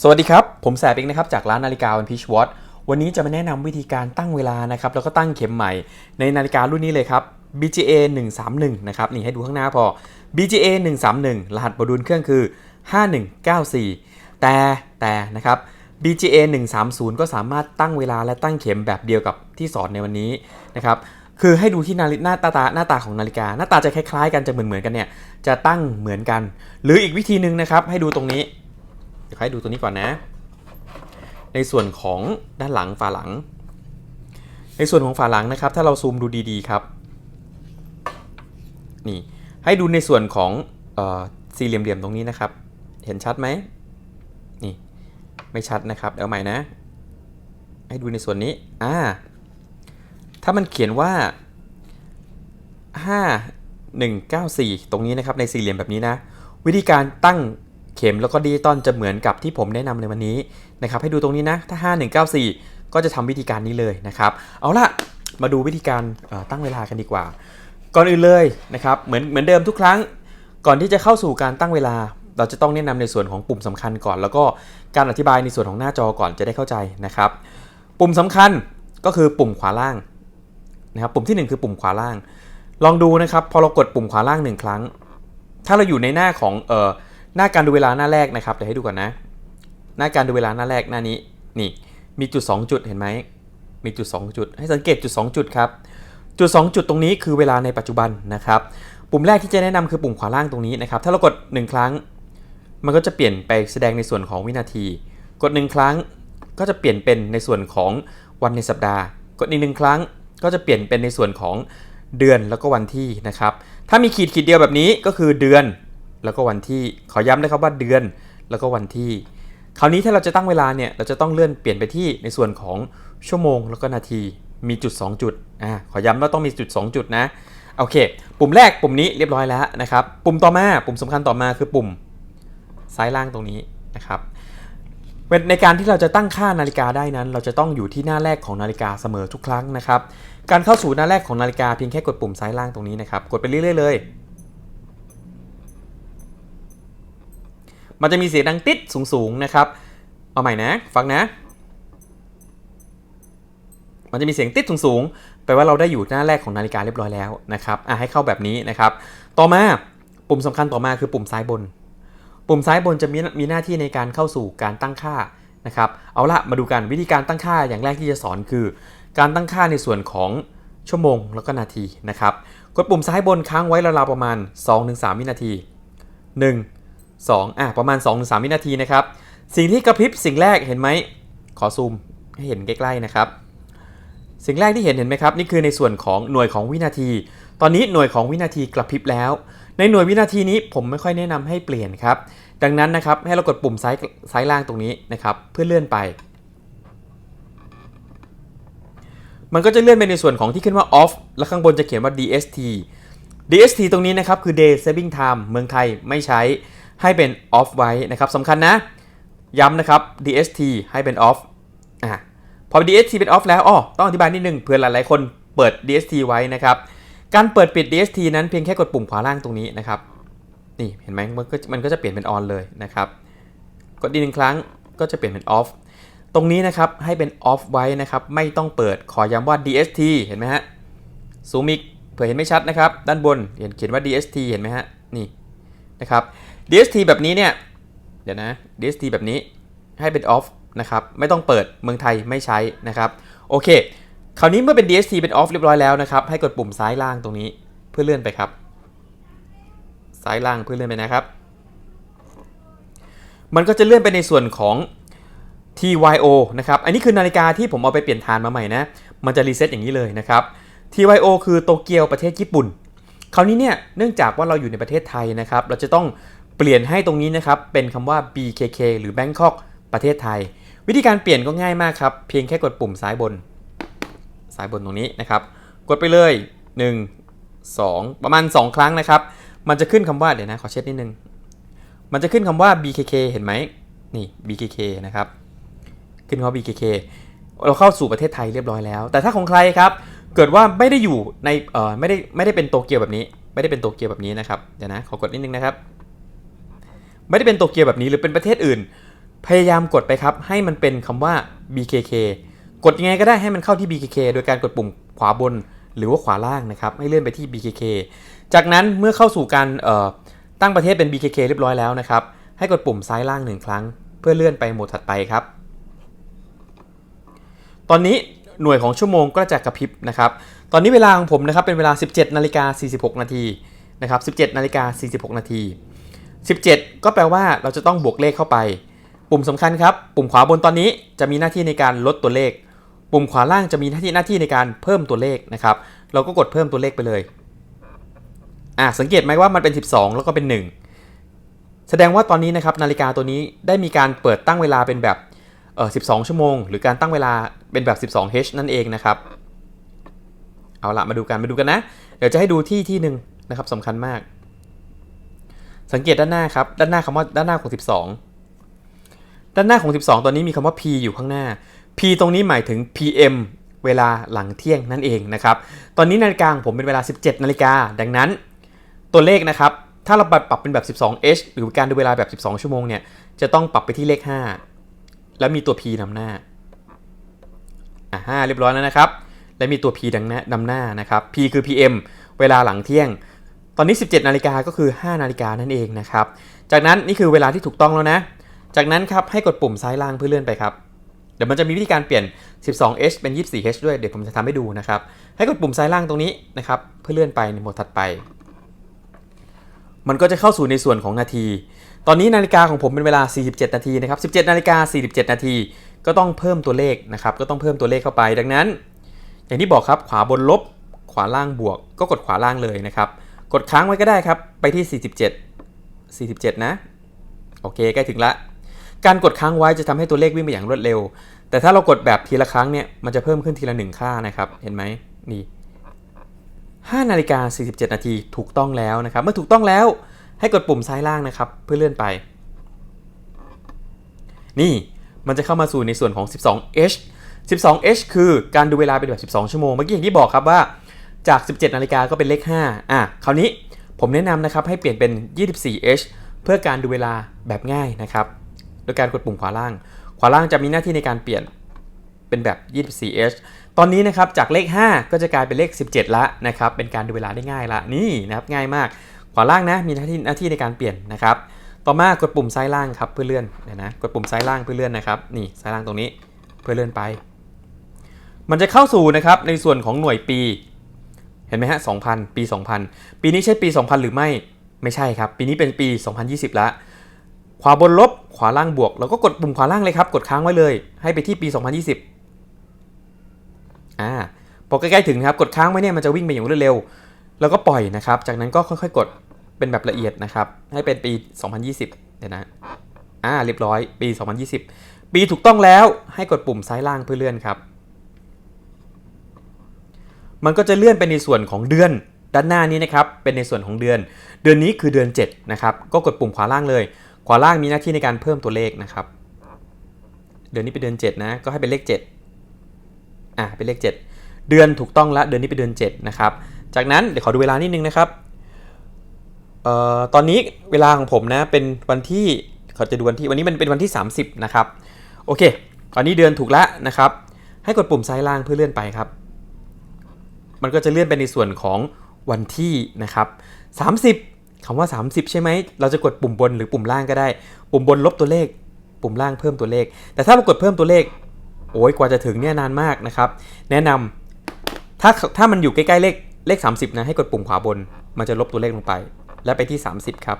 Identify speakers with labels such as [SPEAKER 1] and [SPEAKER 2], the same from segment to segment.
[SPEAKER 1] สวัสดีครับ ผมแสบเองนะครับ จากร้านนาฬิกาวันพีชวอตวันนี้จะมาแนะนำวิธีการตั้งเวลานะครับ แล้วก็ตั้งเข็มใหม่ในนาฬิการุ่นนี้เลยครับ BGA 131นะครับ นี่ให้ดูข้างหน้าพอ BGA 131รหัสโมดูลเครื่องคือ 5194 แต่แต่นะครับ BGA 130 ก็สามารถตั้งเวลาและตั้งเข็มแบบเดียวกับที่สอนในวันนี้นะครับคือให้ดูที่นาฬิหน้าตาตาหน้าตาของนาฬิกา หน้าตาจะคล้ายๆ กันจะเหมือนเหมือนๆกันเนี่ยจะตั้งเหมือนกัน หรืออีกวิธีหนึ่งนะครับให้ดูตรงนี้ ดี๋ยวให้ดูตัวนี้ก่อนนะ ในส่วนของด้านหลังฝาหลัง ในส่วนของฝาหลังนะครับ ถ้าเราซูมดูดีๆครับนี่ให้ดูในส่วนของออสี่เหลี่ยมๆตรงนี้นะครับ เห็นชัดไหมนี่ไม่ชัดนะครับเอาใหม่นะ ให้ดูในส่วนนี้อ่าถ้ามันเขียนว่า 5194 ตรงนี้นะครับในสี่เหลี่ยมแบบนี้นะ วิธีการตั้ง เข็มแล้วก็ดิจิตอลจะเหมือนกับที่ผมแนะนำในวันนี้นะครับให้ดูตรงนี้นะถ้า 5194 ก็จะทำวิธีการนี้เลยนะครับ เอาล่ะมาดูวิธีการตั้งเวลากันดีกว่า ก่อนอื่นเลยนะครับเหมือนเหมือนเดิมทุกครั้ง ก่อนที่จะเข้าสู่การตั้งเวลา เราจะต้องแนะนำในส่วนของปุ่มสำคัญก่อน แล้วก็การอธิบายในส่วนของหน้าจอก่อนจะได้เข้าใจนะครับ ปุ่มสำคัญก็คือปุ่มขวาล่างนะครับปุ่มที่หนึ่งคือปุ่มขวาล่าง ลองดูนะครับพอเรากดปุ่มขวาล่างหนึ่งครั้ง ถ้าเราอยู่ในหน้าของเอ่อ หน้าการดูเวลาหน้าแรกนะครับเดี๋ยวให้ดูก่อนนะ หน้าการดูเวลาหน้าแรกหน้านี้นี่มีจุด 2 จุดเห็นไหมมีจุด 2 จุด ให้สังเกตจุด 2 จุดครับจุด 2 จุดตรงนี้คือเวลาในปัจจุบันนะครับ ปุ่มแรกที่จะแนะนำคือปุ่มขวาล่างตรงนี้นะครับ ถ้าเรากด 1 ครั้ง มันก็จะเปลี่ยนไปแสดงในส่วนของวินาที กด 1 ครั้งก็จะเปลี่ยนเป็นในส่วนของวันในสัปดาห์ กดอีกหนึ่งครั้งก็จะเปลี่ยนเป็นในส่วนของเดือนแล้วก็วันที่นะครับ ถ้ามีขีดขีดเดียวแบบนี้ก็คือเดือน แล้วก็วันที่ขอย้ำนะครับว่าเดือน แล้วก็วันที่ คราวนี้ถ้าเราจะตั้งเวลาเนี่ยเราจะต้องเลื่อนเปลี่ยนไปที่ในส่วนของชั่วโมงแล้วก็นาทีมีจุด 2 จุดอ่าขอย้ำว่าต้องมีจุด 2 จุดนะโอเค ปุ่มแรกปุ่มนี้เรียบร้อยแล้วนะครับปุ่มต่อมาปุ่มสำคัญต่อมาคือปุ่มซ้ายล่างตรงนี้นะครับในการที่เราจะตั้งค่านาฬิกาได้นั้น เราจะต้องอยู่ที่หน้าแรกของนาฬิกาเสมอทุกครั้งนะครับ การเข้าสู่หน้าแรกของนาฬิกาเพียงแค่กดปุ่มซ้ายล่างตรงนี้นะครับ กดไปเรื่อยๆเลย มันจะมีเสียงดังติดสูงๆนะครับ เอาใหม่นะ ฟังนะ มันจะมีเสียงติดสูงๆแปลว่าเราได้อยู่หน้าแรกของนาฬิกาเรียบร้อยแล้วนะครับอะให้เข้าแบบนี้นะครับ ต่อมาปุ่มสำคัญต่อมาคือปุ่มซ้ายบน ปุ่มซ้ายบนจะมีมีหน้าที่ในการเข้าสู่การตั้งค่านะครับ เอาละมาดูกันวิธีการตั้งค่าอย่างแรกที่จะสอนคือ การตั้งค่าในส่วนของชั่วโมงแล้วก็นาทีนะครับ กดปุ่มซ้ายบนค้างไว้ราวๆประมาณ 2-3 วินาที 1 2อะประมาณ2-3วินาทีนะครับ สิ่งที่กระพริบสิ่งแรกเห็นไหม ขอซูมให้เห็นใกล้ๆนะครับ สิ่งแรกที่เห็นเห็นไหมครับ นี่คือในส่วนของหน่วยของวินาที ตอนนี้หน่วยของวินาทีกระพริบแล้ว ในหน่วยวินาทีนี้ผมไม่ค่อยแนะนำให้เปลี่ยนครับ ดังนั้นนะครับให้เรากดปุ่มซ้ายซ้ายล่างตรงนี้นะครับ เพื่อเลื่อนไป มันก็จะเลื่อนไปในส่วนของที่ขึ้นว่า off แล้วข้างบนจะเขียนว่า DST DST ตรงนี้นะครับคือ day saving time เมืองไทยไม่ใช้ ให้เป็น off ไว้นะครับสำคัญนะ ย้ำนะครับ DST ให้เป็น off อะพอ DST เป็น off แล้วอ๋อต้องอธิบายนิดนึงเผื่อหลายๆคนเปิด DST ไว้นะครับ การเปิดปิด DST นั้นเพียงแค่กดปุ่มขวาล่างตรงนี้นะครับ นี่เห็นไหมมันก็มันก็จะเปลี่ยนเป็น on เลยนะครับ กดอีกหนึ่งครั้งก็จะเปลี่ยนเป็น off ตรงนี้นะครับให้เป็น off ไว้นะครับไม่ต้องเปิดขอย้ำว่า DST เห็นไหมฮะซูมอีกเผื่อเห็นไม่ชัดนะครับ ด้านบนเห็นเขียนว่า DST เห็นไหมฮะนี่นะครับ DST แบบนี้เนี่ย เดี๋ยวนะ DST แบบนี้ให้เป็น off นะครับ ไม่ต้องเปิดเมืองไทยไม่ใช้นะครับ โอเค คราวนี้เมื่อเป็น DST เป็น off เรียบร้อยแล้วนะครับ ให้กดปุ่มซ้ายล่างตรงนี้เพื่อเลื่อนไปครับ ซ้ายล่างเพื่อเลื่อนไปนะครับ มันก็จะเลื่อนไปในส่วนของ TYO นะครับ อันนี้คือนาฬิกาที่ผมเอาไปเปลี่ยนฐานมาใหม่นะ มันจะรีเซ็ตอย่างนี้เลยนะครับ TYO คือโตเกียวประเทศญี่ปุ่น คราวนี้เนี่ย เนื่องจากว่าเราอยู่ในประเทศไทยนะครับ เราจะต้อง เปลี่ยนให้ตรงนี้นะครับเป็นคำว่า BKK หรือ Bangkok ประเทศไทย วิธีการเปลี่ยนก็ง่ายมากครับ เพียงแค่กดปุ่มซ้ายบน ซ้ายบนตรงนี้นะครับ กดไปเลย 1 2 ประมาณ 2 ครั้งนะครับ มันจะขึ้นคำว่าเดี๋ยวนะขอเช็ดนิดนึง มันจะขึ้นคำว่า BKK เห็นไหมนี่ BKK นะครับ ขึ้นคำว่า BKK เราเข้าสู่ประเทศไทยเรียบร้อยแล้ว แต่ถ้าของใครครับ เกิดว่าไม่ได้อยู่ในเอ่อไม่ได้ไม่ได้เป็นโตเกียวแบบนี้ ไม่ได้เป็นโตเกียวแบบนี้นะครับ เดี๋ยวนะขอกดนิดนึงนะครับ ไม่ได้เป็นโตเกียวแบบนี้หรือเป็นประเทศอื่น พยายามกดไปครับให้มันเป็นคำว่า BKK กดยังไงก็ได้ให้มันเข้าที่ BKK โดยการกดปุ่มขวาบนหรือว่าขวาล่างนะครับให้เลื่อนไปที่ BKK จากนั้นเมื่อเข้าสู่การตั้งประเทศเป็น BKK เรียบร้อยแล้วนะครับให้กดปุ่มซ้ายล่างหนึ่งครั้ง เพื่อเลื่อนไปโหมดถัดไปครับ ตอนนี้หน่วยของชั่วโมงก็จะกระพริบนะครับ ตอนนี้เวลาของผมนะครับเป็นเวลา 17นาฬิกา46 นาทีนะครับ17นาฬิกา46 นาที 17 ก็แปลว่าเราจะต้องบวกเลขเข้าไป ปุ่มสำคัญครับ ปุ่มขวาบนตอนนี้จะมีหน้าที่ในการลดตัวเลข ปุ่มขวาล่างจะมีหน้าที่หน้าที่ในการเพิ่มตัวเลขนะครับ เราก็กดเพิ่มตัวเลขไปเลย อะสังเกตไหมว่ามันเป็น 12 แล้วก็เป็น 1 แสดงว่าตอนนี้นะครับนาฬิกาตัวนี้ได้มีการเปิดตั้งเวลาเป็นแบบเออ12 ชั่วโมง หรือการตั้งเวลาเป็นแบบ 12h นั่นเองนะครับ เอาละมาดูกันมาดูกันนะ เดี๋ยวจะให้ดูที่ที่หนึ่งนะครับสำคัญมาก สังเกตด้านหน้าครับ ด้านหน้าคำว่าด้านหน้าของ 12 ด้านหน้าของ 12ตอนนี้มีคำว่า P อยู่ข้างหน้า P ตรงนี้หมายถึง PM เวลาหลังเที่ยงนั่นเองนะครับ ตอนนี้นาฬิกาของผมเป็นเวลา 17 นาฬิกา ดังนั้น ตัวเลขนะครับ ถ้าเราปรับเป็นแบบ 12h หรือการดูเวลาแบบ 12 ชั่วโมงเนี่ย จะต้องปรับไปที่เลข 5 แล้วมีตัว P นำหน้า อ่า5เรียบร้อยแล้วนะครับ และมีตัว P ดังหน้านำหน้านะครับ P คือ PM เวลาหลังเที่ยง อนนี้ 17 นาฬิกาก็คือ 5 นาฬิกานั่นเองนะครับ จากนั้นนี่คือเวลาที่ถูกต้องแล้วนะ จากนั้นครับให้กดปุ่มซ้ายล่างเพื่อเลื่อนไปครับ เดี๋ยวมันจะมีวิธีการเปลี่ยน 12h เป็น 24h ด้วย เดี๋ยวผมจะทำให้ดูนะครับ ให้กดปุ่มซ้ายล่างตรงนี้นะครับ เพื่อเลื่อนไปในโหมดถัดไป มันก็จะเข้าสู่ในส่วนของนาที ตอนนี้นาฬิกาของผมเป็นเวลา 47 นาทีนะครับ 17 นาฬิกา 47 นาที ก็ต้องเพิ่มตัวเลขนะครับ ก็ต้องเพิ่มตัวเลขเข้าไป ดังนั้น อย่างที่บอกครับ ขวาบนลบ ขวาล่างบวก ก็กดขวาล่างเลยนะครับ กดค้างไว้ก็ได้ครับ ไปที่ 47 47 นะ โอเค ใกล้ถึงละ การกดค้างไว้จะทำให้ตัวเลขวิ่งไปอย่างรวดเร็ว แต่ถ้าเรากดแบบทีละครั้งเนี่ย มันจะเพิ่มขึ้นทีละหนึ่งค่านะครับ เห็นไหมนี่5นาฬิกา47 นาทีถูกต้องแล้วนะครับ เมื่อถูกต้องแล้วให้กดปุ่มซ้ายล่างนะครับ เพื่อเลื่อนไป นี่มันจะเข้ามาสู่ในส่วนของ 12h 12h คือการดูเวลาเป็นแบบ 12 ชั่วโมง เมื่อกี้อย่างที่บอกครับว่า จาก 17 นาฬิกาก็เป็นเลข 5 อะ คราวนี้ผมแนะนำนะครับให้เปลี่ยนเป็น 24h เพื่อการดูเวลาแบบง่ายนะครับ โดยการกดปุ่มขวาล่าง ขวาล่างจะมีหน้าที่ในการเปลี่ยนเป็นแบบ 24h ตอนนี้นะครับจากเลข 5 ก็จะกลายเป็นเลข 17 ละนะครับ เป็นการดูเวลาได้ง่ายละ นี่นะครับง่ายมาก ขวาล่างนะมีหน้าที่หน้าที่ในการเปลี่ยนนะครับ ต่อมากดปุ่มซ้ายล่างครับเพื่อเลื่อนเดี๋ยนะ กดปุ่มซ้ายล่างเพื่อเลื่อนนะครับ นี่ซ้ายล่างตรงนี้เพื่อเลื่อนไป มันจะเข้าสู่นะครับในส่วนของหน่วยปี ห็นไหมฮะ 2000 ปี 2000 ปีนี้ใช่ปี 2000 หรือไม่ ไม่ใช่ครับ ปีนี้เป็นปี 2020 ละ ขวาบนลบ ขวาล่างบวก เราก็กดปุ่มขวาล่างเลยครับ กดค้างไว้เลย ให้ไปที่ปี 2020 อ่า พอใกล้ๆถึงครับ กดค้างไว้เนี่ยมันจะวิ่งไปอย่างรวดเร็ว แล้วก็ปล่อยนะครับ จากนั้นก็ค่อยๆ กดเป็นแบบละเอียดนะครับ ให้เป็นปี 2020 เดี๋ยวนะ อ่า เรียบร้อย ปี 2020 ปีถูกต้องแล้ว ให้กดปุ่มซ้ายล่างเพื่อเลื่อนครับ มันก็จะเลื่อนไปในส่วนของเดือนด้านหน้านี้นะครับ เป็นในส่วนของเดือน เดือนนี้คือเดือน 7 นะครับ ก็กดปุ่มขวาล่างเลย ขวาล่างมีหน้าที่ในการเพิ่มตัวเลขนะครับ เดือนนี้เป็นเดือน 7 นะ ก็ให้เป็นเลข 7 อ่าเป็นเลข 7 เดือนถูกต้องแล้วเดือนนี้เป็นเดือน 7 นะครับ จากนั้นเดี๋ยวขอดูเวลานิดนึงนะครับเอ่อตอนนี้เวลาของผมนะ เป็นวันที่เขาจะดูวันที่ วันนี้มันเป็นวันที่ 30 นะครับ โอเค ตอนนี้เดือนถูกแล้วนะครับ ให้กดปุ่มซ้ายล่างเพื่อเลื่อนไปครับ มันก็จะเลื่อนไปในส่วนของวันที่นะครับ30คำว่า 30 ใช่ไหม เราจะกดปุ่มบนหรือปุ่มล่างก็ได้ ปุ่มบนลบตัวเลข ปุ่มล่างเพิ่มตัวเลข แต่ถ้าเรากดเพิ่มตัวเลข โอ้ยกว่าจะถึงเนี่ยนานมากนะครับ แนะนำถ้าถ้ามันอยู่ใกล้ๆเลขเลข 30 นะให้กดปุ่มขวาบน มันจะลบตัวเลขลงไป แล้วไปที่ 30 ครับ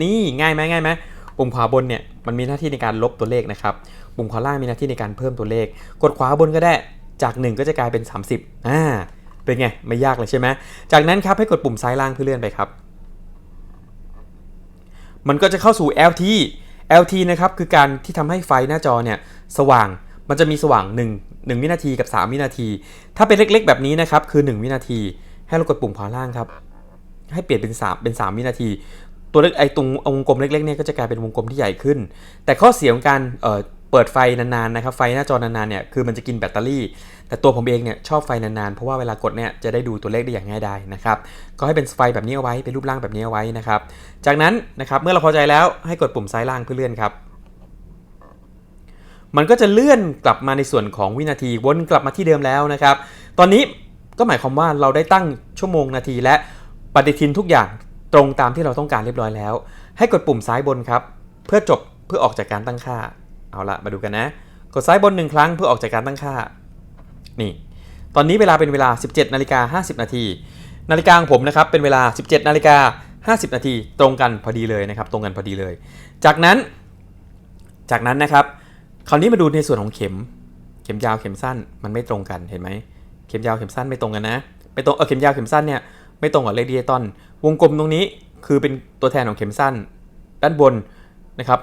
[SPEAKER 1] นี่ง่ายไหมง่ายไหมปุ่มขวาบนเนี่ยมันมีหน้าที่ในการลบตัวเลขนะครับ ปุ่มขวาล่างมีหน้าที่ในการเพิ่มตัวเลข กดขวาบนก็ได้ จาก 1 ก็จะกลายเป็น 30อ่าเป็นไง ไม่ยากเลยใช่ไหมจากนั้นครับให้กดปุ่มซ้ายล่างเพื่อเลื่อนไปครับ มันก็จะเข้าสู่ LT LT นะครับคือการที่ทำให้ไฟหน้าจอเนี่ยสว่างมันจะมีสว่าง 1 1 วินาทีกับ 3 วินาที ถ้าเป็นเล็กๆ แบบนี้นะครับคือ 1 วินาที ให้เรากดปุ่มขวาล่างครับ ให้เปลี่ยนเป็น 3 เป็น 3 วินาที ตัวเล็กไอ้ตรงวงกลมเล็กๆเนี่ยก็จะกลายเป็นวงกลมที่ใหญ่ขึ้น แต่ข้อเสียของการเอ่อ เปิดไฟนานๆนะครับ ไฟหน้าจอนานๆเนี่ยคือมันจะกินแบตเตอรี่ แต่ตัวผมเองเนี่ยชอบไฟนานๆ เพราะว่าเวลากดเนี่ยจะได้ดูตัวเลขได้อย่างง่ายดายนะครับ ก็ให้เป็นไฟแบบนี้เอาไว้ เป็นรูปร่างแบบนี้เอาไว้นะครับ จากนั้นนะครับเมื่อเราพอใจแล้วให้กดปุ่มซ้ายล่างเพื่อเลื่อนครับ มันก็จะเลื่อนกลับมาในส่วนของวินาทีวนกลับมาที่เดิมแล้วนะครับ ตอนนี้ก็หมายความว่าเราได้ตั้งชั่วโมงนาทีและปฏิทินทุกอย่างตรงตามที่เราต้องการเรียบร้อยแล้ว ให้กดปุ่มซ้ายบนครับ เพื่อจบเพื่อออกจากการตั้งค่า เอาละมาดูกันนะ กดซ้ายบนหนึ่งครั้งเพื่อออกจากการตั้งค่า นี่ ตอนนี้เวลาเป็นเวลา 17นาฬิกา50 นาที นาฬิกาของผมนะครับเป็นเวลา 17นาฬิกา50 นาทีตรงกันพอดีเลยนะครับ ตรงกันพอดีเลย จากนั้น จากนั้นนะครับ คราวนี้มาดูในส่วนของเข็ม เข็มยาวเข็มสั้นมันไม่ตรงกันเห็นไหม เข็มยาวเข็มสั้นไม่ตรงกันนะ ไม่ตรง เออเข็มยาวเข็มสั้นเนี่ยไม่ตรงกับเลขดิจิตอลวงกลมตรงนี้คือเป็นตัวแทนของเข็มสั้น ด้านบนนะครับ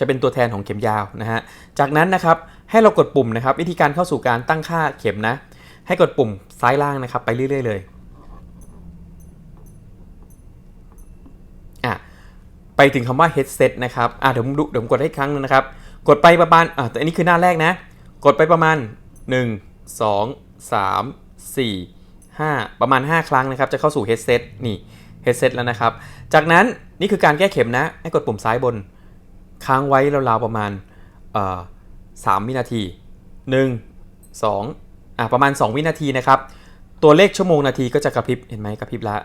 [SPEAKER 1] จะเป็นตัวแทนของเข็มยาวนะฮะ จากนั้นนะครับให้เรากดปุ่มนะครับ วิธีการเข้าสู่การตั้งค่าเข็มนะ ให้กดปุ่มซ้ายล่างนะครับไปเรื่อย ๆ เลยอะไปถึงคำว่า headset นะครับอะเดี๋ยวผมดูเดี๋ยวผมกดให้ครั้งนึงนะครับ กดไปประมาณอะแต่อันนี้คือหน้าแรกนะ กดไปประมาณ 1 2 3 4 5 ประมาณ 5 ครั้งนะครับ จะเข้าสู่ headset นี่ headset แล้วนะครับ จากนั้นนี่คือการแก้เข็มนะ ให้กดปุ่มซ้ายบน ค้างไว้ราวๆประมาณเอ่อ3วินาที 1 2อะประมาณ 2 วินาทีนะครับ ตัวเลขชั่วโมงนาทีก็จะกระพริบเห็นไหมกระพริบละ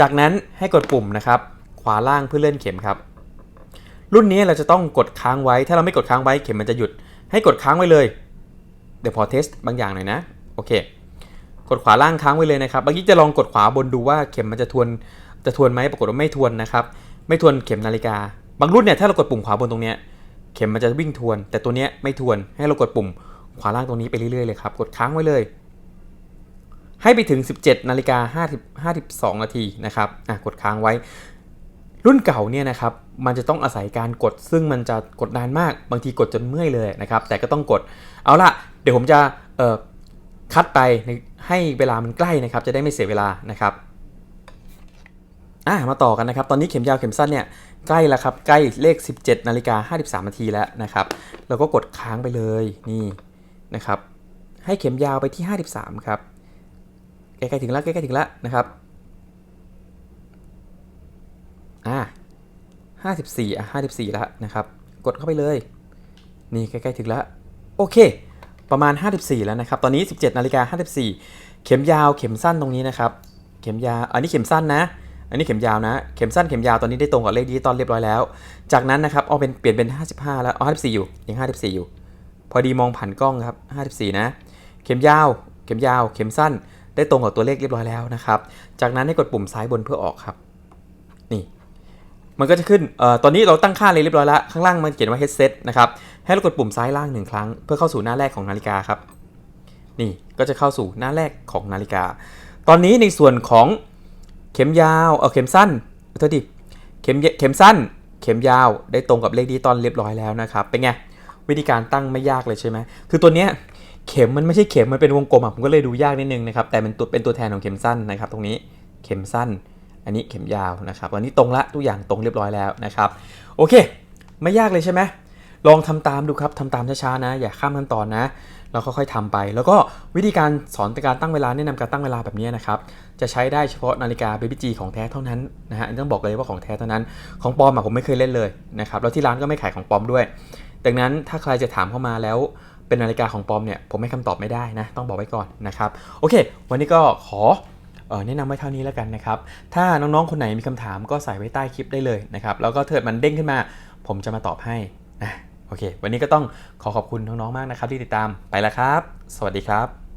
[SPEAKER 1] จากนั้นให้กดปุ่มนะครับขวาล่างเพื่อเลื่อนเข็มครับ รุ่นนี้เราจะต้องกดค้างไว้ ถ้าเราไม่กดค้างไว้เข็มมันจะหยุด ให้กดค้างไว้เลย เดี๋ยวพอเทสบางอย่างหน่อยนะ โอเค กดขวาล่างค้างไว้เลยนะครับเมื่อกี้จะลองกดขวาบนดูว่าเข็มมันจะทวน จะทวนไหมปรากฏว่าไม่ทวนนะครับ ไม่ทวนเข็มนาฬิกา บางรุ่นเนี่ยถ้าเรากดปุ่มขวาบนตรงเนี้ยเข็มมันจะวิ่งทวน แต่ตัวเนี้ยไม่ทวนให้เรากดปุ่มขวาล่างตรงนี้ไปเรื่อยๆเลยครับ กดค้างไว้เลย ให้ไปถึง 17นาฬิกา50 52นาทีนะครับอะกดค้างไว้ รุ่นเก่าเนี่ยนะครับมันจะต้องอาศัยการกดซึ่งมันจะกดนานมากบางทีกดจนเมื่อยเลยนะครับ แต่ก็ต้องกดเอาล่ะเดี๋ยวผมจะเอ่อคัดไปในให้เวลามันใกล้นะครับ จะได้ไม่เสียเวลานะครับอะมาต่อกันนะครับ ตอนนี้เข็มยาวเข็มสั้นเนี่ย ใกล้แล้วครับ ใกล้เลข 17นาฬิกา53นาทีแล้วนะครับ เราก็กดค้างไปเลยนี่นะครับ ให้เข็มยาวไปที่ 53 ครับ ใกล้ๆถึงแล้วใกล้ๆถึงแล้วนะครับอ่า54อะ54แล้วนะครับ กดเข้าไปเลย นี่ใกล้ๆถึงแล้ว โอเค ประมาณ 54 แล้วนะครับ ตอนนี้ 17นาฬิกา54 เข็มยาวเข็มสั้นตรงนี้นะครับ เข็มยาวอันนี้เข็มสั้นนะ อันนี้เข็มยาวนะ เข็มสั้นเข็มยาวตอนนี้ได้ตรงกับเลขดิจิตอลเรียบร้อยแล้ว จากนั้นนะครับเอาเป็นเปลี่ยนเป็น 55 แล้วเอา54 อยู่ยัง 54 อยู่ พอดีมองผ่านกล้องครับ 54 นะ เข็มยาว เข็มยาว เข็มสั้นได้ตรงกับตัวเลขเรียบร้อยแล้วนะครับ จากนั้นให้กดปุ่มซ้ายบนเพื่อออกครับ นี่ มันก็จะขึ้นเอ่อตอนนี้เราตั้งค่าเลยเรียบร้อยแล้ว ข้างล่างมันเขียนว่า headset นะครับ ให้เรากดปุ่มซ้ายล่างหนึ่งครั้ง เพื่อเข้าสู่หน้าแรกของนาฬิกาครับ นี่ ก็จะเข้าสู่หน้าแรกของนาฬิกา ตอนนี้ในส่วนของ ข็มยาวเออเข็มสั้นโทษทีเข็มเยเข็มสั้น เข็มยาวได้ตรงกับเลขดิจิตอลเรียบร้อยแล้วนะครับ เป็นไง วิธีการตั้งไม่ยากเลยใช่ไหมคือตัวเนี้ยเข็มมันไม่ใช่เข็มมันเป็นวงกลมอะผมก็เลยดูยากนิดนึงนะครับ แต่มันตัวเป็นตัวแทนของเข็มสั้นนะครับ ตรงนี้เข็มสั้น อันนี้เข็มยาวนะครับวันนี้ตรงละทุกอย่างตรงเรียบร้อยแล้วนะครับ โอเค ไม่ยากเลยใช่ไหมลองทำตามดูครับทำตามช้าๆนะ อย่าข้ามขั้นตอนนะ เราค่อยๆทำไป แล้วก็วิธีการสอนการตั้งเวลาแนะนำการตั้งเวลาแบบนี้นะครับจะใช้ได้เฉพาะนาฬิกา BBG ของแท้เท่านั้นนะฮะต้องบอกเลยว่าของแท้เท่านั้น ของปลอมอะผมไม่เคยเล่นเลยนะครับแล้วที่ร้านก็ไม่ขายของปลอมด้วย ดังนั้นถ้าใครจะถามเข้ามาแล้วเป็นนาฬิกาของปลอมเนี่ยผมให้คำตอบไม่ได้นะต้องบอกไว้ก่อนนะครับโอเค วันนี้ก็ขอเออแนะนำไว้เท่านี้แล้วกันนะครับ ถ้าน้องๆ คนไหนมีคำถามก็ใส่ไว้ใต้คลิปได้เลยนะครับ แล้วก็เถิดมันเด้งขึ้นมา ผมจะมาตอบให้นะ โอเค วันนี้ก็ต้องขอขอบคุณน้องๆมากนะครับที่ติดตามไปแล้วครับ สวัสดีครับ